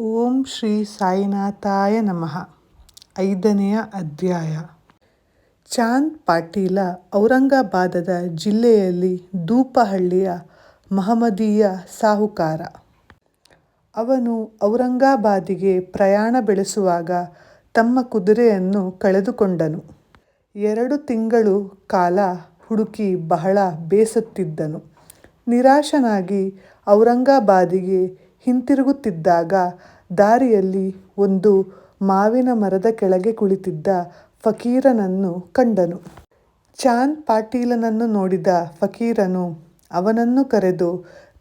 ಓಂ ಶ್ರೀ ಸಾಯಿನಾಥಾಯ ನಮಃ. ಐದನೆಯ ಅಧ್ಯಾಯ. ಚಾಂದ್ ಪಾಟೀಲ ಔರಂಗಾಬಾದದ ಜಿಲ್ಲೆಯಲ್ಲಿ ದೂಪಹಳ್ಳಿಯ ಮಹಮದೀಯ ಸಾಹುಕಾರ. ಅವನು ಔರಂಗಾಬಾದಿಗೆ ಪ್ರಯಾಣ ಬೆಳೆಸುವಾಗ ತಮ್ಮ ಕುದುರೆಯನ್ನು ಕಳೆದುಕೊಂಡನು. ಎರಡು ತಿಂಗಳು ಕಾಲ ಹುಡುಕಿ ಬಹಳ ಬೇಸತ್ತಿದ್ದನು. ನಿರಾಶನಾಗಿ ಔರಂಗಾಬಾದಿಗೆ ಹಿಂತಿರುಗುತ್ತಿದ್ದಾಗ ದಾರಿಯಲ್ಲಿ ಒಂದು ಮಾವಿನ ಮರದ ಕೆಳಗೆ ಕುಳಿತಿದ್ದ ಫಕೀರನನ್ನು ಕಂಡನು. ಚಾಂದ್ ಪಾಟೀಲನನ್ನು ನೋಡಿದ ಫಕೀರನು ಅವನನ್ನು ಕರೆದು,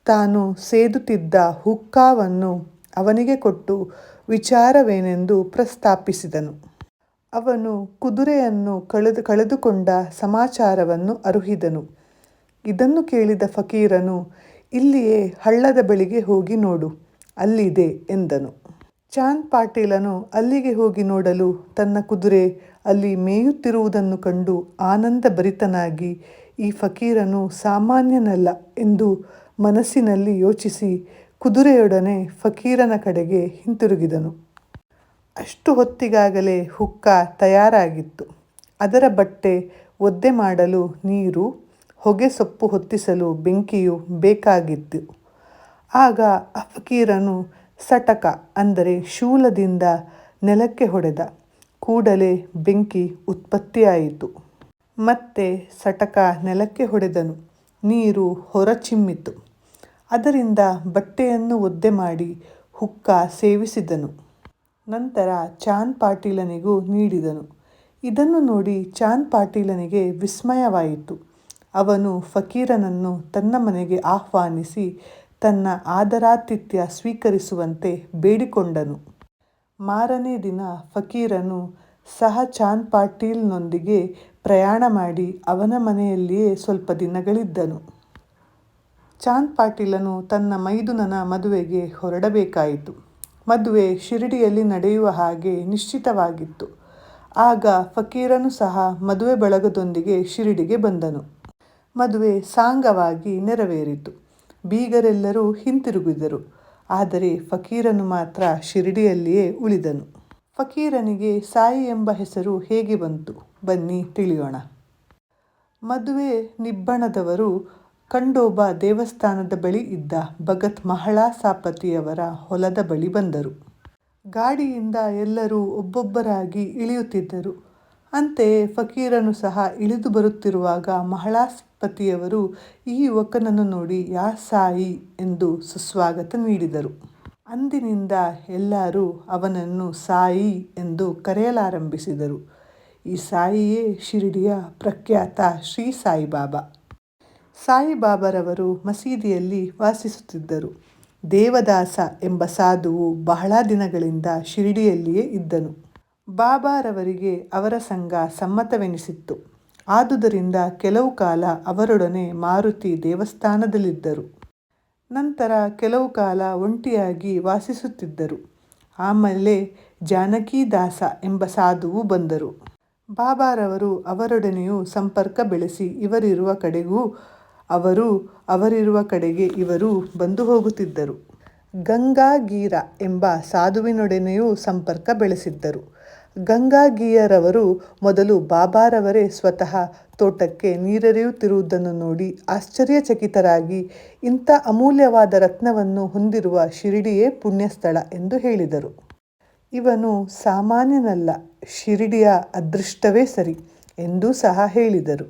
ತಾನು ಸೇದುತ್ತಿದ್ದ ಹುಕ್ಕಾವನ್ನು ಅವನಿಗೆ ಕೊಟ್ಟು ವಿಚಾರವೇನೆಂದು ಪ್ರಸ್ತಾಪಿಸಿದನು. ಅವನು ಕುದುರೆಯನ್ನು ಕಳೆದು, ಕಳೆದುಕೊಂಡ ಸಮಾಚಾರವನ್ನು ಅರುಹಿದನು. ಇದನ್ನು ಕೇಳಿದ ಫಕೀರನು ಇಲ್ಲಿಯೇ ಹಳ್ಳದ ಬಳಿಗೆ ಹೋಗಿ ನೋಡು, ಅಲ್ಲಿದೆ ಎಂದನು. ಚಾಂದ್ ಪಾಟೀಲನು ಅಲ್ಲಿಗೆ ಹೋಗಿ ನೋಡಲು ತನ್ನ ಕುದುರೆ ಅಲ್ಲಿ ಮೇಯುತ್ತಿರುವುದನ್ನು ಕಂಡು ಆನಂದಭರಿತನಾಗಿ, ಈ ಫಕೀರನು ಸಾಮಾನ್ಯನಲ್ಲ ಎಂದು ಮನಸ್ಸಿನಲ್ಲಿ ಯೋಚಿಸಿ ಕುದುರೆಯೊಡನೆ ಫಕೀರನ ಕಡೆಗೆ ಹಿಂತಿರುಗಿದನು. ಅಷ್ಟು ಹೊತ್ತಿಗಾಗಲೇ ಹುಕ್ಕ ತಯಾರಾಗಿತ್ತು. ಅದರ ಬಟ್ಟೆ ಒದ್ದೆ ಮಾಡಲು ನೀರು ಹೊಗೆ ಸೊಪ್ಪು ಹೊತ್ತಿಸಲು ಬೆಂಕಿಯು ಬೇಕಾಗಿತ್ತು. ಆಗ ಅಫಕೀರನು ಫಕೀರನು ಸಟಕ ಅಂದರೆ ಶೂಲದಿಂದ ನೆಲಕ್ಕೆ ಹೊಡೆದ. ಕೂಡಲೇ ಬೆಂಕಿ ಉತ್ಪತ್ತಿಯಾಯಿತು. ಮತ್ತೆ ಸಟಕ ನೆಲಕ್ಕೆ ಹೊಡೆದನು. ನೀರು ಹೊರಚಿಮ್ಮಿತು. ಅದರಿಂದ ಬಟ್ಟೆಯನ್ನು ಒದ್ದೆ ಮಾಡಿ ಹುಕ್ಕ ಸೇವಿಸಿದನು. ನಂತರ ಚಾಂದ್ ಪಾಟೀಲನಿಗೂ ನೀಡಿದನು. ಇದನ್ನು ನೋಡಿ ಚಾಂದ್ ಪಾಟೀಲನಿಗೆ ವಿಸ್ಮಯವಾಯಿತು. ಅವನು ಫಕೀರನನ್ನು ತನ್ನ ಮನೆಗೆ ಆಹ್ವಾನಿಸಿ ತನ್ನ ಆದರಾತಿಥ್ಯ ಸ್ವೀಕರಿಸುವಂತೆ ಬೇಡಿಕೊಂಡನು. ಮಾರನೇ ದಿನ ಫಕೀರನು ಸಹ ಚಾಂದ್ ಪಾಟೀಲ್ನೊಂದಿಗೆ ಪ್ರಯಾಣ ಮಾಡಿ ಅವನ ಮನೆಯಲ್ಲಿಯೇ ಸ್ವಲ್ಪ ದಿನಗಳಿದ್ದನು. ಚಾಂದ್ ಪಾಟೀಲನು ತನ್ನ ಮೈದುನನ ಮದುವೆಗೆ ಹೊರಡಬೇಕಾಯಿತು. ಮದುವೆ ಶಿರಡಿಯಲ್ಲಿ ನಡೆಯುವ ಹಾಗೆ ನಿಶ್ಚಿತವಾಗಿತ್ತು. ಆಗ ಫಕೀರನು ಸಹ ಮದುವೆ ಬಳಗದೊಂದಿಗೆ ಶಿರಡಿಗೆ ಬಂದನು. ಮದುವೆ ಸಾಂಗವಾಗಿ ನೆರವೇರಿತು. ಬೀಗರೆಲ್ಲರೂ ಹಿಂತಿರುಗಿದರು. ಆದರೆ ಫಕೀರನು ಮಾತ್ರ ಶಿರಡಿಯಲ್ಲಿಯೇ ಉಳಿದನು. ಫಕೀರನಿಗೆ ಸಾಯಿ ಎಂಬ ಹೆಸರು ಹೇಗೆ ಬಂತು? ಬನ್ನಿ ತಿಳಿಯೋಣ. ಮದುವೆ ನಿಬ್ಬಣದವರು ಕಂಡೋಬ ದೇವಸ್ಥಾನದ ಬಳಿ ಇದ್ದ ಭಗತ್ ಮಹಳಾ ಸಾಪತಿಯವರ ಹೊಲದ ಬಳಿ ಬಂದರು. ಗಾಡಿಯಿಂದ ಎಲ್ಲರೂ ಒಬ್ಬೊಬ್ಬರಾಗಿ ಇಳಿಯುತ್ತಿದ್ದರು. ಅಂತೆಯೇ ಫಕೀರನು ಸಹ ಇಳಿದು ಬರುತ್ತಿರುವಾಗ ಮಹಳಾಪತಿಯವರು ಈ ಯುವಕನನ್ನು ನೋಡಿ, ಯಾ ಸಾಯಿ ಎಂದು ಸುಸ್ವಾಗತ ನೀಡಿದರು. ಅಂದಿನಿಂದ ಎಲ್ಲರೂ ಅವನನ್ನು ಸಾಯಿ ಎಂದು ಕರೆಯಲಾರಂಭಿಸಿದರು. ಈ ಸಾಯಿಯೇ ಶಿರಡಿಯ ಪ್ರಖ್ಯಾತ ಶ್ರೀ ಸಾಯಿಬಾಬಾ. ಸಾಯಿಬಾಬಾರವರು ಮಸೀದಿಯಲ್ಲಿ ವಾಸಿಸುತ್ತಿದ್ದರು. ದೇವದಾಸ ಎಂಬ ಸಾಧುವು ಬಹಳ ದಿನಗಳಿಂದ ಶಿರಡಿಯಲ್ಲಿಯೇ ಇದ್ದನು. ಬಾಬಾರವರಿಗೆ ಅವರ ಸಂಘ ಸಮ್ಮತವೆನಿಸಿತ್ತು. ಆದುದರಿಂದ ಕೆಲವು ಕಾಲ ಅವರೊಡನೆ ಮಾರುತಿ ದೇವಸ್ಥಾನದಲ್ಲಿದ್ದರು. ನಂತರ ಕೆಲವು ಕಾಲ ಒಂಟಿಯಾಗಿ ವಾಸಿಸುತ್ತಿದ್ದರು. ಆಮೇಲೆ ಜಾನಕಿದಾಸ ಎಂಬ ಸಾಧುವು ಬಂದರು. ಬಾಬಾರವರು ಅವರೊಡನೆಯೂ ಸಂಪರ್ಕ ಬೆಳೆಸಿ ಇವರಿರುವ ಕಡೆಗೂ ಅವರು ಅವರಿರುವ ಕಡೆಗೆ ಇವರು ಬಂದು ಹೋಗುತ್ತಿದ್ದರು. ಗಂಗಾಗೀರ ಎಂಬ ಸಾಧುವಿನೊಡನೆಯೂ ಸಂಪರ್ಕ ಬೆಳೆಸಿದ್ದರು. ಗಂಗಾಗೀಯರವರು ಮೊದಲು ಬಾಬಾರವರೇ ಸ್ವತಃ ತೋಟಕ್ಕೆ ನೀರೆರೆಯುತ್ತಿರುವುದನ್ನು ನೋಡಿ ಆಶ್ಚರ್ಯಚಕಿತರಾಗಿ ಇಂಥ ಅಮೂಲ್ಯವಾದ ರತ್ನವನ್ನು ಹೊಂದಿರುವ ಶಿರಡಿಯೇ ಪುಣ್ಯಸ್ಥಳ ಎಂದು ಹೇಳಿದರು. ಇವನು ಸಾಮಾನ್ಯನಲ್ಲ, ಶಿರಡಿಯ ಅದೃಷ್ಟವೇ ಸರಿ ಎಂದೂ ಸಹ ಹೇಳಿದರು.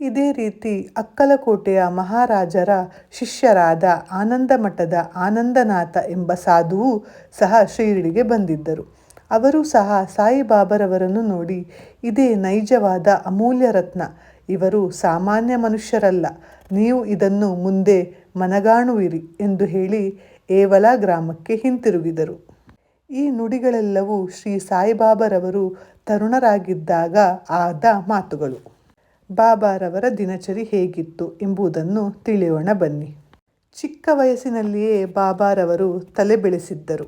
ಇದೇ ರೀತಿ ಅಕ್ಕಲಕೋಟೆಯ ಮಹಾರಾಜರ ಶಿಷ್ಯರಾದ ಆನಂದಮಠದ ಆನಂದನಾಥ ಎಂಬ ಸಾಧುವು ಸಹ ಶಿರಡಿಗೆ ಬಂದಿದ್ದರು. ಅವರು ಸಹ ಸಾಯಿಬಾಬರವರನ್ನು ನೋಡಿ, ಇದೇ ನೈಜವಾದ ಅಮೂಲ್ಯ ರತ್ನ. ಇವರು ಸಾಮಾನ್ಯ ಮನುಷ್ಯರಲ್ಲ, ನೀವು ಇದನ್ನು ಮುಂದೆ ಮನಗಾಣುವಿರಿ ಎಂದು ಹೇಳಿ ಏವಲ ಗ್ರಾಮಕ್ಕೆ ಹಿಂತಿರುಗಿದರು. ಈ ನುಡಿಗಳೆಲ್ಲವೂ ಶ್ರೀ ಸಾಯಿಬಾಬರವರು ತರುಣರಾಗಿದ್ದಾಗ ಆದ ಮಾತುಗಳು. ಬಾಬಾರವರ ದಿನಚರಿ ಹೇಗಿತ್ತು ಎಂಬುದನ್ನು ತಿಳಿಯೋಣ ಬನ್ನಿ. ಚಿಕ್ಕ ವಯಸ್ಸಿನಲ್ಲಿಯೇ ಬಾಬಾರವರು ತಲೆ ಬೆಳೆಸಿದ್ದರು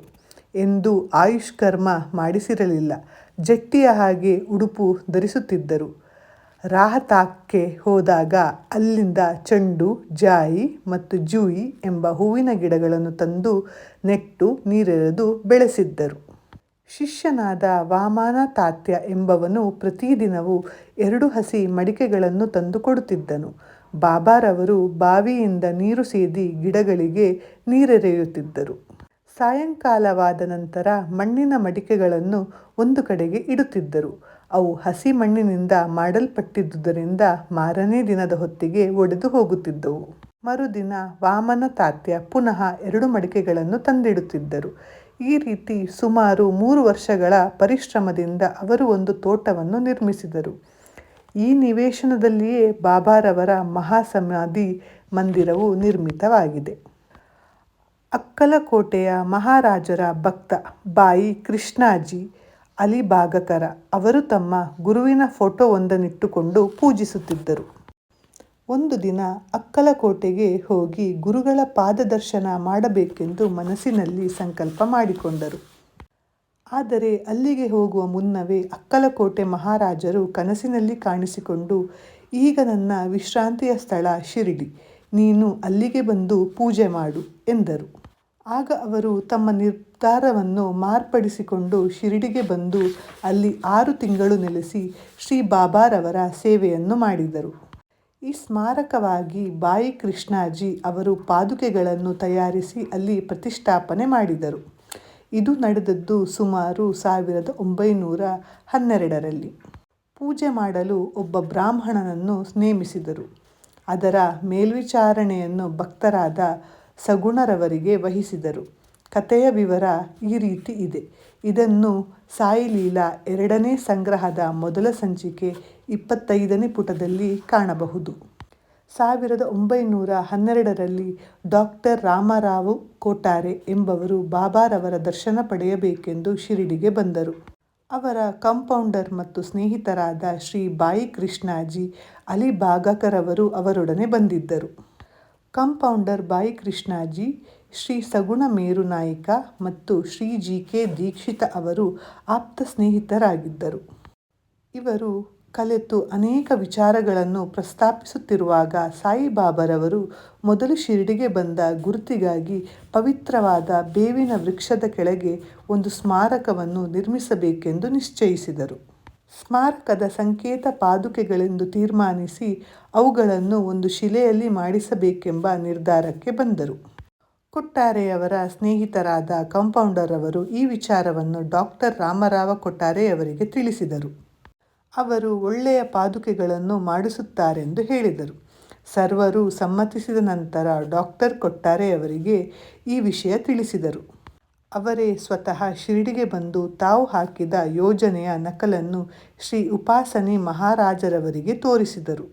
ಎಂದೂ ಆಯುಷ್ಕರ್ಮ ಮಾಡಿಸಿರಲಿಲ್ಲ. ಜಟ್ಟಿಯ ಹಾಗೆ ಉಡುಪು ಧರಿಸುತ್ತಿದ್ದರು. ರಾಹತಾಕ್ಕೆ ಹೋದಾಗ ಅಲ್ಲಿಂದ ಚೆಂಡು, ಜಾಯಿ ಮತ್ತು ಜೂಯಿ ಎಂಬ ಹೂವಿನ ಗಿಡಗಳನ್ನು ತಂದು ನೆಟ್ಟು ನೀರೆರೆದು ಬೆಳೆಸಿದ್ದರು. ಶಿಷ್ಯನಾದ ವಾಮನ ತಾತ್ಯ ಎಂಬವನು ಪ್ರತಿದಿನವೂ ಎರಡು ಹಸಿ ಮಡಿಕೆಗಳನ್ನು ತಂದು ಕೊಡುತ್ತಿದ್ದನು. ಬಾಬಾರವರು ಬಾವಿಯಿಂದ ನೀರು ಸೇದಿ ಗಿಡಗಳಿಗೆ ನೀರೆರೆಯುತ್ತಿದ್ದರು. ಸಾಯಂಕಾಲವಾದ ನಂತರ ಮಣ್ಣಿನ ಮಡಿಕೆಗಳನ್ನು ಒಂದು ಕಡೆಗೆ ಇಡುತ್ತಿದ್ದರು. ಅವು ಹಸಿ ಮಣ್ಣಿನಿಂದ ಮಾಡಲ್ಪಟ್ಟಿದ್ದುದರಿಂದ ಮಾರನೇ ದಿನದ ಹೊತ್ತಿಗೆ ಒಡೆದು ಹೋಗುತ್ತಿದ್ದವು. ಮರುದಿನ ವಾಮನ ತಾತ್ಯ ಪುನಃ ಎರಡು ಮಡಿಕೆಗಳನ್ನು ತಂದಿಡುತ್ತಿದ್ದರು. ಈ ರೀತಿ ಸುಮಾರು ಮೂರು ವರ್ಷಗಳ ಪರಿಶ್ರಮದಿಂದ ಅವರು ಒಂದು ತೋಟವನ್ನು ನಿರ್ಮಿಸಿದರು. ಈ ನಿವೇಶನದಲ್ಲಿಯೇ ಬಾಬಾರವರ ಮಹಾಸಮಾಧಿ ಮಂದಿರವು ನಿರ್ಮಿತವಾಗಿದೆ. ಅಕ್ಕಲಕೋಟೆಯ ಮಹಾರಾಜರ ಭಕ್ತ ಬಾಯಿ ಕೃಷ್ಣಾಜಿ ಅಲಿಭಾಗಕರ ಅವರು ತಮ್ಮ ಗುರುವಿನ ಫೋಟೋವೊಂದನ್ನಿಟ್ಟುಕೊಂಡು ಪೂಜಿಸುತ್ತಿದ್ದರು. ಒಂದು ದಿನ ಅಕ್ಕಲಕೋಟೆಗೆ ಹೋಗಿ ಗುರುಗಳ ಪಾದದರ್ಶನ ಮಾಡಬೇಕೆಂದು ಮನಸ್ಸಿನಲ್ಲಿ ಸಂಕಲ್ಪ ಮಾಡಿಕೊಂಡರು. ಆದರೆ ಅಲ್ಲಿಗೆ ಹೋಗುವ ಮುನ್ನವೇ ಅಕ್ಕಲಕೋಟೆ ಮಹಾರಾಜರು ಕನಸಿನಲ್ಲಿ ಕಾಣಿಸಿಕೊಂಡು, ಈಗ ನನ್ನ ವಿಶ್ರಾಂತಿಯ ಸ್ಥಳ ಶಿರಡಿ. ನೀನು ಅಲ್ಲಿಗೆ ಬಂದು ಪೂಜೆ ಮಾಡು ಎಂದರು. ಆಗ ಅವರು ತಮ್ಮ ನಿರ್ಧಾರವನ್ನು ಮಾರ್ಪಡಿಸಿಕೊಂಡು ಶಿರಡಿಗೆ ಬಂದು ಅಲ್ಲಿ ಆರು ತಿಂಗಳು ನೆಲೆಸಿ ಶ್ರೀ ಬಾಬಾರವರ ಸೇವೆಯನ್ನು ಮಾಡಿದರು. ಈ ಸ್ಮಾರಕವಾಗಿ ಬಾಯಿ ಕೃಷ್ಣಾಜಿ ಅವರು ಪಾದುಕೆಗಳನ್ನು ತಯಾರಿಸಿ ಅಲ್ಲಿ ಪ್ರತಿಷ್ಠಾಪನೆ ಮಾಡಿದರು. ಇದು ನಡೆದದ್ದು ಸುಮಾರು ಸಾವಿರದ ಒಂಬೈನೂರ ಹನ್ನೆರಡರಲ್ಲಿ. ಪೂಜೆ ಮಾಡಲು ಒಬ್ಬ ಬ್ರಾಹ್ಮಣನನ್ನು ನೇಮಿಸಿದರು. ಅದರ ಮೇಲ್ವಿಚಾರಣೆಯನ್ನು ಭಕ್ತರಾದ ಸಗುಣರವರಿಗೆ ವಹಿಸಿದರು. ಕಥೆಯ ವಿವರ ಈ ರೀತಿ ಇದೆ. ಇದನ್ನು ಸಾಯಿಲೀಲಾ ಎರಡನೇ ಸಂಗ್ರಹದ ಮೊದಲ ಸಂಚಿಕೆ ಇಪ್ಪತ್ತೈದನೇ ಪುಟದಲ್ಲಿ ಕಾಣಬಹುದು. ಸಾವಿರದ ಒಂಬೈನೂರ ಹನ್ನೆರಡರಲ್ಲಿ ಡಾಕ್ಟರ್ ರಾಮರಾವ್ ಕೋಟಾರೆ ಎಂಬವರು ಬಾಬಾರವರ ದರ್ಶನ ಪಡೆಯಬೇಕೆಂದು ಶಿರಡಿಗೆ ಬಂದರು. ಅವರ ಕಂಪೌಂಡರ್ ಮತ್ತು ಸ್ನೇಹಿತರಾದ ಶ್ರೀ ಬಾಯಿ ಕೃಷ್ಣಾಜಿ ಅಲಿ ಅಲಿಭಾಗಕರವರು ಅವರೊಡನೆ ಬಂದಿದ್ದರು. ಕಂಪೌಂಡರ್ ಬಾಯಿ ಕೃಷ್ಣಾಜಿ, ಶ್ರೀ ಸಗುಣ ಮೇರು ನಾಯಕ ಮತ್ತು ಶ್ರೀ ಜಿ ಕೆ ದೀಕ್ಷಿತ ಅವರು ಆಪ್ತ ಸ್ನೇಹಿತರಾಗಿದ್ದರು. ಇವರು ಕಲೆತು ಅನೇಕ ವಿಚಾರಗಳನ್ನು ಪ್ರಸ್ತಾಪಿಸುತ್ತಿರುವಾಗ ಸಾಯಿಬಾಬರವರು ಮೊದಲು ಶಿರಡಿಗೆ ಬಂದ ಗುರುತಿಗಾಗಿ ಪವಿತ್ರವಾದ ಬೇವಿನ ವೃಕ್ಷದ ಕೆಳಗೆ ಒಂದು ಸ್ಮಾರಕವನ್ನು ನಿರ್ಮಿಸಬೇಕೆಂದು ನಿಶ್ಚಯಿಸಿದರು. ಸ್ಮಾರಕದ ಸಂಕೇತ ಪಾದುಕೆಗಳೆಂದು ತೀರ್ಮಾನಿಸಿ ಅವುಗಳನ್ನು ಒಂದು ಶಿಲೆಯಲ್ಲಿ ಮಾಡಿಸಬೇಕೆಂಬ ನಿರ್ಧಾರಕ್ಕೆ ಬಂದರು. ಕೊಟ್ಟಾರೆಯವರ ಸ್ನೇಹಿತರಾದ ಕಂಪೌಂಡರ್ ಅವರು ಈ ವಿಚಾರವನ್ನು ಡಾಕ್ಟರ್ ರಾಮರಾವ ಕೊಟ್ಟಾರೆಯವರಿಗೆ ತಿಳಿಸಿದರು. ಅವರು ಒಳ್ಳೆಯ ಪಾದುಕೆಗಳನ್ನು ಮಾಡಿಸುತ್ತಾರೆಂದು ಹೇಳಿದರು. ಸರ್ವರು ಸಮ್ಮತಿಸಿದ ನಂತರ ಡಾಕ್ಟರ್ ಕೊಟ್ಟಾರೆಯವರಿಗೆ ಈ ವಿಷಯ ತಿಳಿಸಿದರು. ಅವರೇ ಸ್ವತಃ ಶಿರಡಿಗೆ ಬಂದು ತಾವು ಹಾಕಿದ ಯೋಜನೆಯ ನಕಲನ್ನು ಶ್ರೀ ಉಪಾಸನೆ ಮಹಾರಾಜರವರಿಗೆ ತೋರಿಸಿದರು.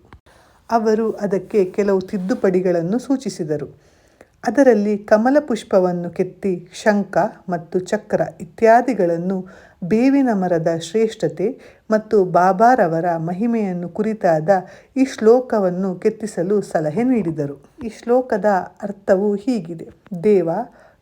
ಅವರು ಅದಕ್ಕೆ ಕೆಲವು ತಿದ್ದುಪಡಿಗಳನ್ನು ಸೂಚಿಸಿದರು. ಅದರಲ್ಲಿ ಕಮಲ ಪುಷ್ಪವನ್ನು ಕೆತ್ತಿ ಶಂಖ ಮತ್ತು ಚಕ್ರ ಇತ್ಯಾದಿಗಳನ್ನು ಬೇವಿನ ಮರದ ಶ್ರೇಷ್ಠತೆ ಮತ್ತು ಬಾಬಾರವರ ಮಹಿಮೆಯನ್ನು ಕುರಿತಾದ ಈ ಶ್ಲೋಕವನ್ನು ಕೆತ್ತಿಸಲು ಸಲಹೆ ನೀಡಿದರು. ಈ ಶ್ಲೋಕದ ಅರ್ಥವು ಹೀಗಿದೆ. ದೇವ,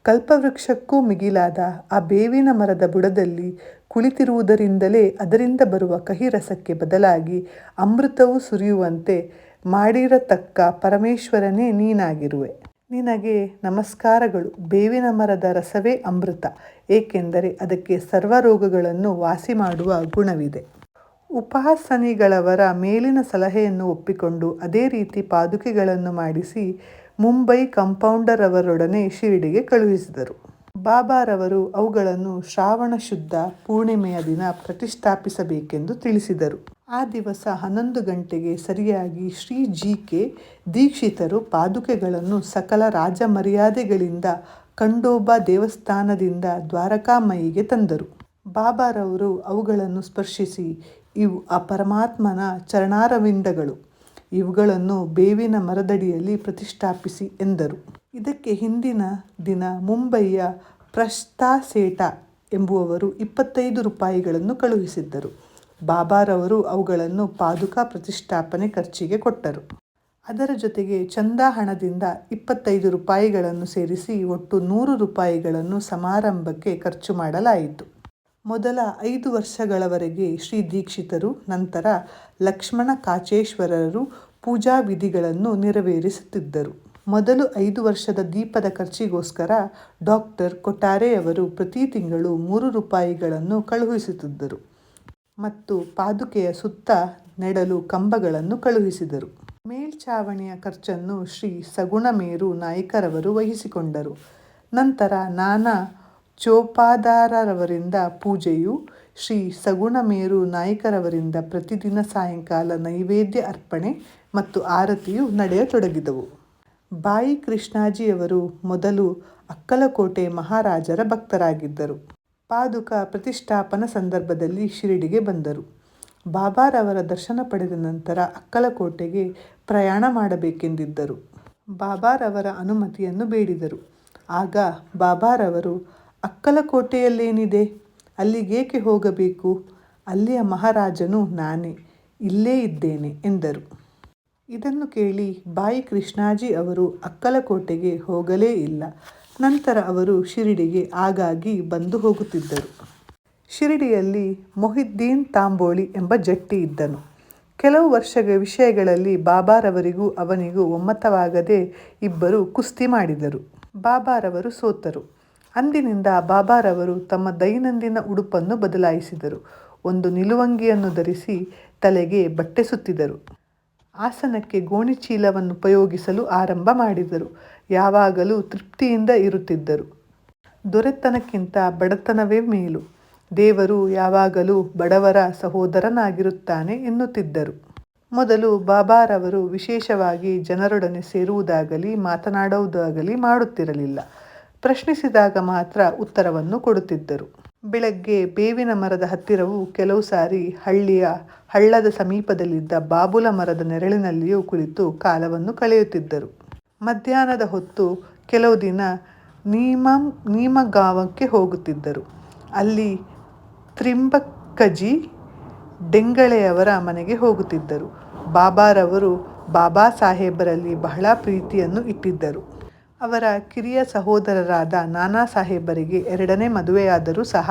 ಕಲ್ಪವೃಕ್ಷಕ್ಕೂ ಮಿಗಿಲಾದ ಆ ಬೇವಿನ ಮರದ ಬುಡದಲ್ಲಿ ಕುಳಿತಿರುವುದರಿಂದಲೇ ಅದರಿಂದ ಬರುವ ಕಹಿ ರಸಕ್ಕೆ ಬದಲಾಗಿ ಅಮೃತವು ಸುರಿಯುವಂತೆ ಮಾಡಿರತಕ್ಕ ಪರಮೇಶ್ವರನೇ ನೀನಾಗಿರುವೆ. ನಿನಗೆ ನಮಸ್ಕಾರಗಳು. ಬೇವಿನ ಮರದ ರಸವೇ ಅಮೃತ. ಏಕೆಂದರೆ ಅದಕ್ಕೆ ಸರ್ವ ರೋಗಗಳನ್ನು ವಾಸಿ ಮಾಡುವ ಗುಣವಿದೆ. ಉಪಾಸನಿಗಳವರ ಮೇಲಿನ ಸಲಹೆಯನ್ನು ಒಪ್ಪಿಕೊಂಡು ಅದೇ ರೀತಿ ಪಾದುಕೆಗಳನ್ನು ಮಾಡಿಸಿ ಮುಂಬೈ ಕಂಪೌಂಡರ್ ಅವರೊಡನೆ ಶಿರಡಿಗೆ ಕಳುಹಿಸಿದರು. ಬಾಬಾರವರು ಅವುಗಳನ್ನು ಶ್ರಾವಣ ಶುದ್ಧ ಪೂರ್ಣಿಮೆಯ ದಿನ ಪ್ರತಿಷ್ಠಾಪಿಸಬೇಕೆಂದು ತಿಳಿಸಿದರು. ಆ ದಿವಸ ಹನ್ನೊಂದು ಗಂಟೆಗೆ ಸರಿಯಾಗಿ ಶ್ರೀ ಜಿ ಕೆ ದೀಕ್ಷಿತರು ಪಾದುಕೆಗಳನ್ನು ಸಕಲ ರಾಜ ಮರ್ಯಾದೆಗಳಿಂದ ಕಂಡೋಬ ದೇವಸ್ಥಾನದಿಂದ ದ್ವಾರಕಾಮಯಿಗೆ ತಂದರು. ಬಾಬಾರವರು ಅವುಗಳನ್ನು ಸ್ಪರ್ಶಿಸಿ, ಇವು ಆ ಪರಮಾತ್ಮನ ಚರಣಾರವಿಂದಗಳು. ಇವುಗಳನ್ನು ಬೇವಿನ ಮರದಡಿಯಲ್ಲಿ ಪ್ರತಿಷ್ಠಾಪಿಸಿ ಎಂದರು. ಇದಕ್ಕೆ ಹಿಂದಿನ ದಿನ ಮುಂಬಯಿಯ ಪ್ರಸ್ತಾ ಸೇಠ ಎಂಬುವವರು ಇಪ್ಪತ್ತೈದು ರೂಪಾಯಿಗಳನ್ನು ಕಳುಹಿಸಿದ್ದರು. ಬಾಬಾರವರು ಅವುಗಳನ್ನು ಪಾದುಕಾ ಪ್ರತಿಷ್ಠಾಪನೆ ಖರ್ಚಿಗೆ ಕೊಟ್ಟರು. ಅದರ ಜೊತೆಗೆ ಚಂದಾ ಹಣದಿಂದ ಇಪ್ಪತ್ತೈದು ರೂಪಾಯಿಗಳನ್ನು ಸೇರಿಸಿ ಒಟ್ಟು ನೂರು ರೂಪಾಯಿಗಳನ್ನು ಸಮಾರಂಭಕ್ಕೆ ಖರ್ಚು ಮಾಡಲಾಯಿತು. ಮೊದಲ ಐದು ವರ್ಷಗಳವರೆಗೆ ಶ್ರೀ ದೀಕ್ಷಿತರು, ನಂತರ ಲಕ್ಷ್ಮಣ ಕಾಚೇಶ್ವರರು ಪೂಜಾ ವಿಧಿಗಳನ್ನು ನೆರವೇರಿಸುತ್ತಿದ್ದರು. ಮೊದಲು ಐದು ವರ್ಷದ ದೀಪದ ಖರ್ಚಿಗೋಸ್ಕರ ಡಾಕ್ಟರ್ ಕೊಟ್ಟಾರೆಯವರು ಪ್ರತಿ ತಿಂಗಳು ಮೂರು ರೂಪಾಯಿಗಳನ್ನು ಕಳುಹಿಸುತ್ತಿದ್ದರು. ಮತ್ತು ಪಾದುಕೆಯ ಸುತ್ತ ನೆಡಲು ಕಂಬಗಳನ್ನು ಕಳುಹಿಸಿದರು. ಮೇಲ್ಛಾವಣಿಯ ಖರ್ಚನ್ನು ಶ್ರೀ ಸಗುಣಮೇರು ನಾಯಕರವರು ವಹಿಸಿಕೊಂಡರು. ನಂತರ ನಾನಾ ಚೋಪಾದಾರರವರಿಂದ ಪೂಜೆಯು ಶ್ರೀ ಸಗುಣಮೇರು ನಾಯಕರವರಿಂದ ಪ್ರತಿದಿನ ಸಾಯಂಕಾಲ ನೈವೇದ್ಯ ಅರ್ಪಣೆ ಮತ್ತು ಆರತಿಯು ನಡೆಯತೊಡಗಿದವು. ಬಾಯಿ ಕೃಷ್ಣಾಜಿಯವರು ಮೊದಲು ಅಕ್ಕಲಕೋಟೆ ಮಹಾರಾಜರ ಭಕ್ತರಾಗಿದ್ದರು. ಪಾದುಕ ಪ್ರತಿಷ್ಠಾಪನ ಸಂದರ್ಭದಲ್ಲಿ ಶಿರಡಿಗೆ ಬಂದರು. ಬಾಬಾರವರ ದರ್ಶನ ಪಡೆದ ನಂತರ ಅಕ್ಕಲಕೋಟೆಗೆ ಪ್ರಯಾಣ ಮಾಡಬೇಕೆಂದಿದ್ದರು. ಬಾಬಾರವರ ಅನುಮತಿಯನ್ನು ಬೇಡಿದರು. ಆಗ ಬಾಬಾರವರು ಅಕ್ಕಲಕೋಟೆಯಲ್ಲೇನಿದೆ? ಅಲ್ಲಿಗೇಕೆ ಹೋಗಬೇಕು? ಅಲ್ಲಿಯ ಮಹಾರಾಜನು ನಾನೇ, ಇಲ್ಲೇ ಇದ್ದೇನೆ ಎಂದರು. ಇದನ್ನು ಕೇಳಿ ಬಾಯಿ ಕೃಷ್ಣಾಜಿ ಅವರು ಅಕ್ಕಲಕೋಟೆಗೆ ಹೋಗಲೇ ಇಲ್ಲ. ನಂತರ ಅವರು ಶಿರಡಿಗೆ ಆಗಾಗಿ ಬಂದು ಹೋಗುತ್ತಿದ್ದರು. ಶಿರಡಿಯಲ್ಲಿ ಮೊಹಿದ್ದೀನ್ ತಾಂಬೋಳಿ ಎಂಬ ಜಟ್ಟಿ ಇದ್ದನು. ಕೆಲವು ವರ್ಷಗಳ ವಿಷಯಗಳಲ್ಲಿ ಬಾಬಾರವರಿಗೂ ಅವನಿಗೂ ಒಮ್ಮತವಾಗದೆ ಇಬ್ಬರು ಕುಸ್ತಿ ಮಾಡಿದರು. ಬಾಬಾರವರು ಸೋತರು. ಅಂದಿನಿಂದ ಬಾಬಾರವರು ತಮ್ಮ ದೈನಂದಿನ ಉಡುಪನ್ನು ಬದಲಾಯಿಸಿದರು. ಒಂದು ನಿಲುವಂಗಿಯನ್ನು ಧರಿಸಿ ತಲೆಗೆ ಬಟ್ಟೆ ಸುತ್ತಿದರು. ಆಸನಕ್ಕೆ ಗೋಣಿಚೀಲವನ್ನು ಉಪಯೋಗಿಸಲು ಆರಂಭ ಮಾಡಿದರು. ಯಾವಾಗಲೂ ತೃಪ್ತಿಯಿಂದ ಇರುತ್ತಿದ್ದರು. ದೊರೆತನಕ್ಕಿಂತ ಬಡತನವೇ ಮೇಲು. ದೇವರು ಯಾವಾಗಲೂ ಬಡವರ ಸಹೋದರನಾಗಿರುತ್ತಾನೆ ಎನ್ನುತ್ತಿದ್ದರು. ಮೊದಲು ಬಾಬಾರವರು ವಿಶೇಷವಾಗಿ ಜನರೊಡನೆ ಸೇರುವುದಾಗಲಿ ಮಾತನಾಡುವುದಾಗಲಿ ಮಾಡುತ್ತಿರಲಿಲ್ಲ. ಪ್ರಶ್ನಿಸಿದಾಗ ಮಾತ್ರ ಉತ್ತರವನ್ನು ಕೊಡುತ್ತಿದ್ದರು. ಬೆಳಗ್ಗೆ ಬೇವಿನ ಮರದ ಹತ್ತಿರವು ಕೆಲವು ಸಾರಿ ಹಳ್ಳಿಯ ಹಳ್ಳದ ಸಮೀಪದಲ್ಲಿದ್ದ ಬಾಬುಲ ಮರದ ನೆರಳಿನಲ್ಲಿಯೂ ಕುಳಿತು ಕಾಲವನ್ನು ಕಳೆಯುತ್ತಿದ್ದರು. ಮಧ್ಯಾಹ್ನದ ಹೊತ್ತು ಕೆಲವು ದಿನ ನೀಮಂ ನೀಮಗಾವಕ್ಕೆ ಹೋಗುತ್ತಿದ್ದರು. ಅಲ್ಲಿ ತ್ರಿಂಬಕ್ಕಜಿ ಡೆಂಗಳೆಯವರ ಮನೆಗೆ ಹೋಗುತ್ತಿದ್ದರು. ಬಾಬಾರವರು ಬಾಬಾ ಸಾಹೇಬರಲ್ಲಿ ಬಹಳ ಪ್ರೀತಿಯನ್ನು ಇಟ್ಟಿದ್ದರು. ಅವರ ಕಿರಿಯ ಸಹೋದರರಾದ ನಾನಾ ಸಾಹೇಬರಿಗೆ ಎರಡನೇ ಮದುವೆಯಾದರೂ ಸಹ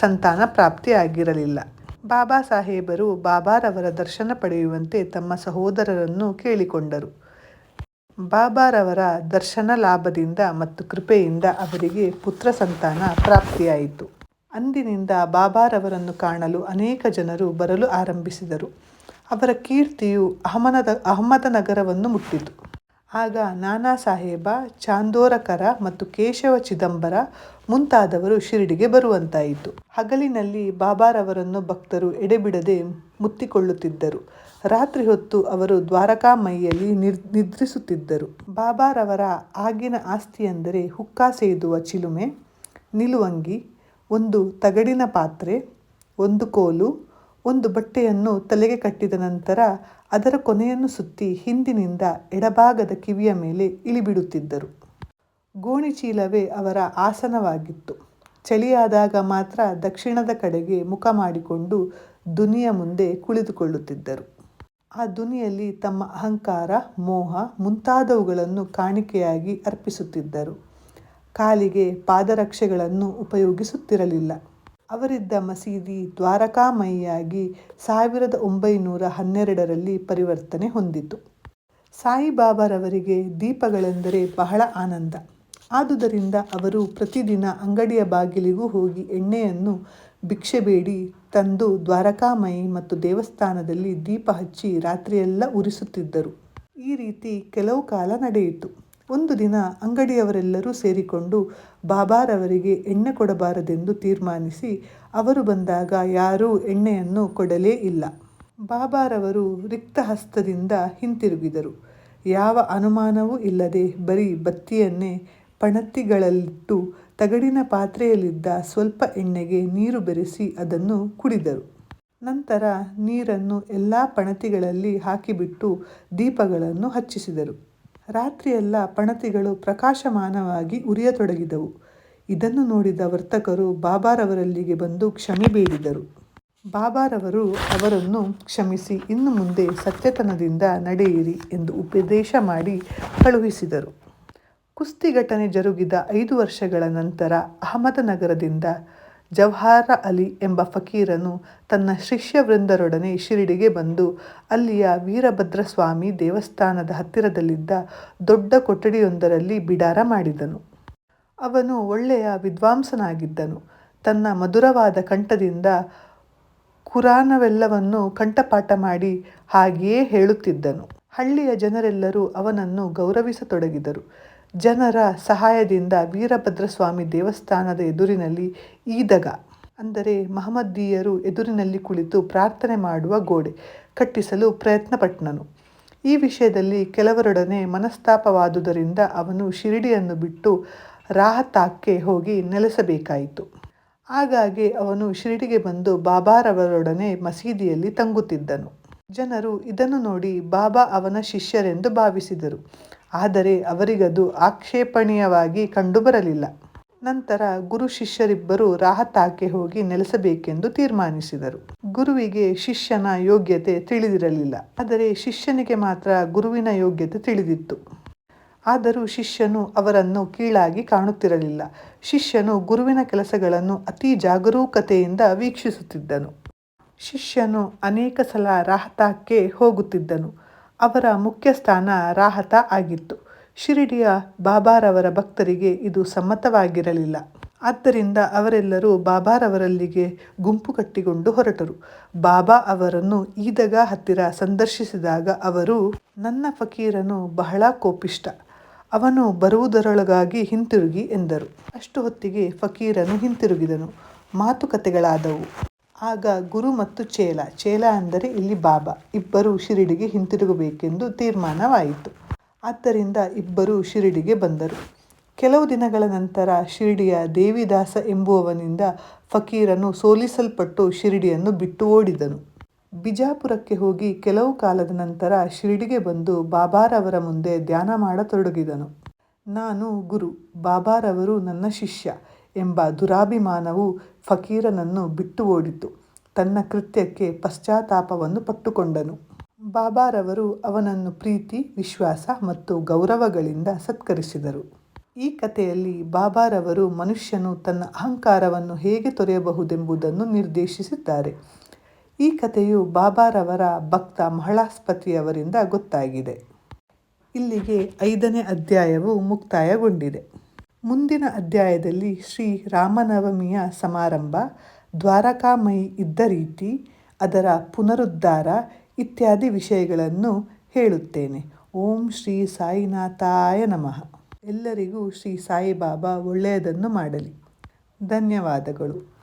ಸಂತಾನ ಪ್ರಾಪ್ತಿಯಾಗಿರಲಿಲ್ಲ. ಬಾಬಾ ಸಾಹೇಬರು ಬಾಬಾರವರ ದರ್ಶನ ಪಡೆಯುವಂತೆ ತಮ್ಮ ಸಹೋದರರನ್ನು ಕೇಳಿಕೊಂಡರು. ಬಾಬಾರವರ ದರ್ಶನ ಲಾಭದಿಂದ ಮತ್ತು ಕೃಪೆಯಿಂದ ಅವರಿಗೆ ಪುತ್ರ ಸಂತಾನ ಪ್ರಾಪ್ತಿಯಾಯಿತು. ಅಂದಿನಿಂದ ಬಾಬಾರವರನ್ನು ಕಾಣಲು ಅನೇಕ ಜನರು ಬರಲು ಆರಂಭಿಸಿದರು. ಅವರ ಕೀರ್ತಿಯು ಅಹಮದ ಅಹಮದನಗರವನ್ನು ಮುಟ್ಟಿತು. ಆಗ ನಾನಾ ಸಾಹೇಬ, ಚಾಂದೋರಕರ ಮತ್ತು ಕೇಶವ ಚಿದಂಬರ ಮುಂತಾದವರು ಶಿರಡಿಗೆ ಬರುವಂತಾಯಿತು. ಹಗಲಿನಲ್ಲಿ ಬಾಬಾರವರನ್ನು ಭಕ್ತರು ಎಡೆಬಿಡದೆ ಮುತ್ತಿಕೊಳ್ಳುತ್ತಿದ್ದರು. ರಾತ್ರಿ ಹೊತ್ತು ಅವರು ದ್ವಾರಕಾಮೈಯಲ್ಲಿ ನಿರ್, ನಿದ್ರಿಸುತ್ತಿದ್ದರು. ಬಾಬಾರವರ ಆಗಿನ ಆಸ್ತಿಯೆಂದರೆ ಹುಕ್ಕಾ ಸೇದುವ ಚಿಲುಮೆ, ನಿಲುವಂಗಿ, ಒಂದು ತಗಡಿನ ಪಾತ್ರೆ, ಒಂದು ಕೋಲು, ಒಂದು ಬಟ್ಟೆಯನ್ನು ತಲೆಗೆ ಕಟ್ಟಿದ ನಂತರ ಅದರ ಕೊನೆಯನ್ನು ಸುತ್ತಿ ಹಿಂದಿನಿಂದ ಎಡಭಾಗದ ಕಿವಿಯ ಮೇಲೆ ಇಳಿಬಿಡುತ್ತಿದ್ದರು. ಗೋಣಿಚೀಲವೇ ಅವರ ಆಸನವಾಗಿತ್ತು. ಚಳಿಯಾದಾಗ ಮಾತ್ರ ದಕ್ಷಿಣದ ಕಡೆಗೆ ಮುಖ ಮಾಡಿಕೊಂಡು ದುನಿಯ ಮುಂದೆ ಕುಳಿತುಕೊಳ್ಳುತ್ತಿದ್ದರು. ಆ ದುನಿಯಲ್ಲಿ ತಮ್ಮ ಅಹಂಕಾರ, ಮೋಹ ಮುಂತಾದವುಗಳನ್ನು ಕಾಣಿಕೆಯಾಗಿ ಅರ್ಪಿಸುತ್ತಿದ್ದರು. ಕಾಲಿಗೆ ಪಾದರಕ್ಷೆಗಳನ್ನು ಉಪಯೋಗಿಸುತ್ತಿರಲಿಲ್ಲ. ಅವರಿದ್ದ ಮಸೀದಿ ದ್ವಾರಕಾಮಯಿಯಾಗಿ ಸಾವಿರದ ಒಂಬೈನೂರ ಹನ್ನೆರಡರಲ್ಲಿ ಪರಿವರ್ತನೆ ಹೊಂದಿತು. ಸಾಯಿಬಾಬಾರವರಿಗೆ ದೀಪಗಳೆಂದರೆ ಬಹಳ ಆನಂದ. ಆದುದರಿಂದ ಅವರು ಪ್ರತಿದಿನ ಅಂಗಡಿಯ ಬಾಗಿಲಿಗೂ ಹೋಗಿ ಎಣ್ಣೆಯನ್ನು ಭಿಕ್ಷೆ ಬೇಡಿ ತಂದು ದ್ವಾರಕಾಮಯಿ ಮತ್ತು ದೇವಸ್ಥಾನದಲ್ಲಿ ದೀಪ ಹಚ್ಚಿ ರಾತ್ರಿಯೆಲ್ಲ ಉರಿಸುತ್ತಿದ್ದರು. ಈ ರೀತಿ ಕೆಲವು ಕಾಲ ನಡೆಯಿತು. ಒಂದು ದಿನ ಅಂಗಡಿಯವರೆಲ್ಲರೂ ಸೇರಿಕೊಂಡು ಬಾಬಾರವರಿಗೆ ಎಣ್ಣೆ ಕೊಡಬಾರದೆಂದು ತೀರ್ಮಾನಿಸಿ ಅವರು ಬಂದಾಗ ಯಾರೂ ಎಣ್ಣೆಯನ್ನು ಕೊಡಲೇ ಇಲ್ಲ. ಬಾಬಾರವರು ರಿಕ್ತ ಹಸ್ತದಿಂದ ಹಿಂತಿರುಗಿದರು. ಯಾವ ಅನುಮಾನವೂ ಇಲ್ಲದೆ ಬರೀ ಬತ್ತಿಯನ್ನೇ ಪಣತಿಗಳಲ್ಲಿಟ್ಟು ತಗಡಿನ ಪಾತ್ರೆಯಲ್ಲಿದ್ದ ಸ್ವಲ್ಪ ಎಣ್ಣೆಗೆ ನೀರು ಬೆರೆಸಿ ಅದನ್ನು ಕುಡಿದರು. ನಂತರ ನೀರನ್ನು ಎಲ್ಲ ಪಣತಿಗಳಲ್ಲಿ ಹಾಕಿಬಿಟ್ಟು ದೀಪಗಳನ್ನು ಹಚ್ಚಿಸಿದರು. ರಾತ್ರಿಯೆಲ್ಲ ಪಣತಿಗಳು ಪ್ರಕಾಶಮಾನವಾಗಿ ಉರಿಯತೊಡಗಿದವು. ಇದನ್ನು ನೋಡಿದ ವರ್ತಕರು ಬಾಬಾರವರಲ್ಲಿಗೆ ಬಂದು ಕ್ಷಮೆ ಬೇಡಿದರು. ಬಾಬಾರವರು ಅವರನ್ನು ಕ್ಷಮಿಸಿ, ಇನ್ನು ಮುಂದೆ ಸತ್ಯತನದಿಂದ ನಡೆಯಿರಿ ಎಂದು ಉಪದೇಶ ಮಾಡಿ ಕಳುಹಿಸಿದರು. ಕುಸ್ತಿ ಘಟನೆ ಜರುಗಿದ ಐದು ವರ್ಷಗಳ ನಂತರ ಅಹಮದನಗರದಿಂದ ಜವಾಹರ ಅಲಿ ಎಂಬ ಫಕೀರನು ತನ್ನ ಶಿಷ್ಯವೃಂದರೊಡನೆ ಶಿರಡಿಗೆ ಬಂದು ಅಲ್ಲಿಯ ವೀರಭದ್ರಸ್ವಾಮಿ ದೇವಸ್ಥಾನದ ಹತ್ತಿರದಲ್ಲಿದ್ದ ದೊಡ್ಡ ಕೊಠಡಿಯೊಂದರಲ್ಲಿ ಬಿಡಾರ ಮಾಡಿದನು. ಅವನು ಒಳ್ಳೆಯ ವಿದ್ವಾಂಸನಾಗಿದ್ದನು. ತನ್ನ ಮಧುರವಾದ ಕಂಠದಿಂದ ಕುರಾನವೆಲ್ಲವನ್ನು ಕಂಠಪಾಠ ಮಾಡಿ ಹಾಗೆಯೇ ಹೇಳುತ್ತಿದ್ದನು. ಹಳ್ಳಿಯ ಜನರೆಲ್ಲರೂ ಅವನನ್ನು ಗೌರವಿಸತೊಡಗಿದರು. ಜನರ ಸಹಾಯದಿಂದ ವೀರಭದ್ರಸ್ವಾಮಿ ದೇವಸ್ಥಾನದ ಎದುರಿನಲ್ಲಿ ಈದಗ ಅಂದರೆ ಮಹಮ್ಮದೀಯರು ಎದುರಿನಲ್ಲಿ ಕುಳಿತು ಪ್ರಾರ್ಥನೆ ಮಾಡುವ ಗೋಡೆ ಕಟ್ಟಿಸಲು ಪ್ರಯತ್ನಪಟ್ಟನು. ಈ ವಿಷಯದಲ್ಲಿ ಕೆಲವರೊಡನೆ ಮನಸ್ತಾಪವಾದುದರಿಂದ ಅವನು ಶಿರಡಿಯನ್ನು ಬಿಟ್ಟು ರಾಹತಾಕ್ಕೆ ಹೋಗಿ ನೆಲೆಸಬೇಕಾಯಿತು. ಹಾಗಾಗಿ ಅವನು ಶಿರಡಿಗೆ ಬಂದು ಬಾಬಾರವರೊಡನೆ ಮಸೀದಿಯಲ್ಲಿ ತಂಗುತ್ತಿದ್ದನು. ಜನರು ಇದನ್ನು ನೋಡಿ ಬಾಬಾ ಅವನ ಶಿಷ್ಯರೆಂದು ಭಾವಿಸಿದರು. ಆದರೆ ಅವರಿಗದು ಆಕ್ಷೇಪಣೀಯವಾಗಿ ಕಂಡುಬರಲಿಲ್ಲ. ನಂತರ ಗುರು ಶಿಷ್ಯರಿಬ್ಬರು ರಾಹತಾಕ್ಕೆ ಹೋಗಿ ನೆಲೆಸಬೇಕೆಂದು ತೀರ್ಮಾನಿಸಿದರು. ಗುರುವಿಗೆ ಶಿಷ್ಯನ ಯೋಗ್ಯತೆ ತಿಳಿದಿರಲಿಲ್ಲ. ಆದರೆ ಶಿಷ್ಯನಿಗೆ ಮಾತ್ರ ಗುರುವಿನ ಯೋಗ್ಯತೆ ತಿಳಿದಿತ್ತು. ಆದರೂ ಶಿಷ್ಯನು ಅವರನ್ನು ಕೀಳಾಗಿ ಕಾಣುತ್ತಿರಲಿಲ್ಲ. ಶಿಷ್ಯನು ಗುರುವಿನ ಕೆಲಸಗಳನ್ನು ಅತಿ ಜಾಗರೂಕತೆಯಿಂದ ವೀಕ್ಷಿಸುತ್ತಿದ್ದನು. ಶಿಷ್ಯನು ಅನೇಕ ಸಲ ರಾಹತಾಕ್ಕೆ ಹೋಗುತ್ತಿದ್ದನು. ಅವರ ಮುಖ್ಯ ಸ್ಥಾನ ರಾಹತ ಆಗಿತ್ತು. ಶಿರಡಿಯ ಬಾಬಾರವರ ಭಕ್ತರಿಗೆ ಇದು ಸಮ್ಮತವಾಗಿರಲಿಲ್ಲ. ಆದ್ದರಿಂದ ಅವರೆಲ್ಲರೂ ಬಾಬಾರವರಲ್ಲಿಗೆ ಗುಂಪು ಕಟ್ಟಿಕೊಂಡು ಹೊರಟರು. ಬಾಬಾ ಅವರನ್ನು ಈದಗ ಹತ್ತಿರ ಸಂದರ್ಶಿಸಿದಾಗ ಅವರು, ನನ್ನ ಫಕೀರನು ಬಹಳ ಕೋಪಿಷ್ಟ. ಅವನು ಬರುವುದರೊಳಗಾಗಿ ಹಿಂತಿರುಗಿ ಎಂದರು. ಅಷ್ಟು ಹೊತ್ತಿಗೆ ಫಕೀರನು ಹಿಂತಿರುಗಿದನು. ಮಾತುಕತೆಗಳಾದವು. ಆಗ ಗುರು ಮತ್ತು ಚೇಲ ಚೇಲ ಅಂದರೆ ಇಲ್ಲಿ ಬಾಬಾ. ಇಬ್ಬರು ಶಿರಡಿಗೆ ಹಿಂತಿರುಗಬೇಕೆಂದು ತೀರ್ಮಾನವಾಯಿತು. ಆದ್ದರಿಂದ ಇಬ್ಬರು ಶಿರಡಿಗೆ ಬಂದರು. ಕೆಲವು ದಿನಗಳ ನಂತರ ಶಿರಡಿಯ ದೇವಿದಾಸ ಎಂಬುವವನಿಂದ ಫಕೀರನು ಸೋಲಿಸಲ್ಪಟ್ಟು ಶಿರಡಿಯನ್ನು ಬಿಟ್ಟು ಓಡಿದನು. ಬಿಜಾಪುರಕ್ಕೆ ಹೋಗಿ ಕೆಲವು ಕಾಲದ ನಂತರ ಶಿರಡಿಗೆ ಬಂದು ಬಾಬಾರವರ ಮುಂದೆ ಧ್ಯಾನ ಮಾಡತೊಡಗಿದನು. ನಾನು ಗುರು, ಬಾಬಾರವರು ನನ್ನ ಶಿಷ್ಯ. ಎಂಬ ದುರಾಭಿಮಾನವು ಫಕೀರನನ್ನು ಬಿಟ್ಟು ಓಡಿತು ತನ್ನ ಕೃತ್ಯಕ್ಕೆ ಪಶ್ಚಾತ್ತಾಪವನ್ನು ಪಟ್ಟುಕೊಂಡನು. ಬಾಬಾರವರು ಅವನನ್ನು ಪ್ರೀತಿ, ವಿಶ್ವಾಸ ಮತ್ತು ಗೌರವಗಳಿಂದ ಸತ್ಕರಿಸಿದರು. ಈ ಕಥೆಯಲ್ಲಿ ಬಾಬಾರವರು ಮನುಷ್ಯನು ತನ್ನ ಅಹಂಕಾರವನ್ನು ಹೇಗೆ ತೊರೆಯಬಹುದೆಂಬುದನ್ನು ನಿರ್ದೇಶಿಸಿದ್ದಾರೆ. ಈ ಕಥೆಯು ಬಾಬಾರವರ ಭಕ್ತ ಮಹಳಾಸ್ಪತಿಯವರಿಂದ ಗೊತ್ತಾಗಿದೆ. ಇಲ್ಲಿಗೆ ಐದನೇ ಅಧ್ಯಾಯವು ಮುಕ್ತಾಯಗೊಂಡಿದೆ. ಮುಂದಿನ ಅಧ್ಯಾಯದಲ್ಲಿ ಶ್ರೀ ರಾಮನವಮಿಯ ಸಮಾರಂಭ, ದ್ವಾರಕಾಮಯಿ ಇದ್ದ ರೀತಿ, ಅದರ ಪುನರುದ್ಧಾರ ಇತ್ಯಾದಿ ವಿಷಯಗಳನ್ನು ಹೇಳುತ್ತೇನೆ. ಓಂ ಶ್ರೀ ಸಾಯಿನಾಥಾಯ ನಮಃ. ಎಲ್ಲರಿಗೂ ಶ್ರೀ ಸಾಯಿಬಾಬಾ ಒಳ್ಳೆಯದನ್ನು ಮಾಡಲಿ. ಧನ್ಯವಾದಗಳು.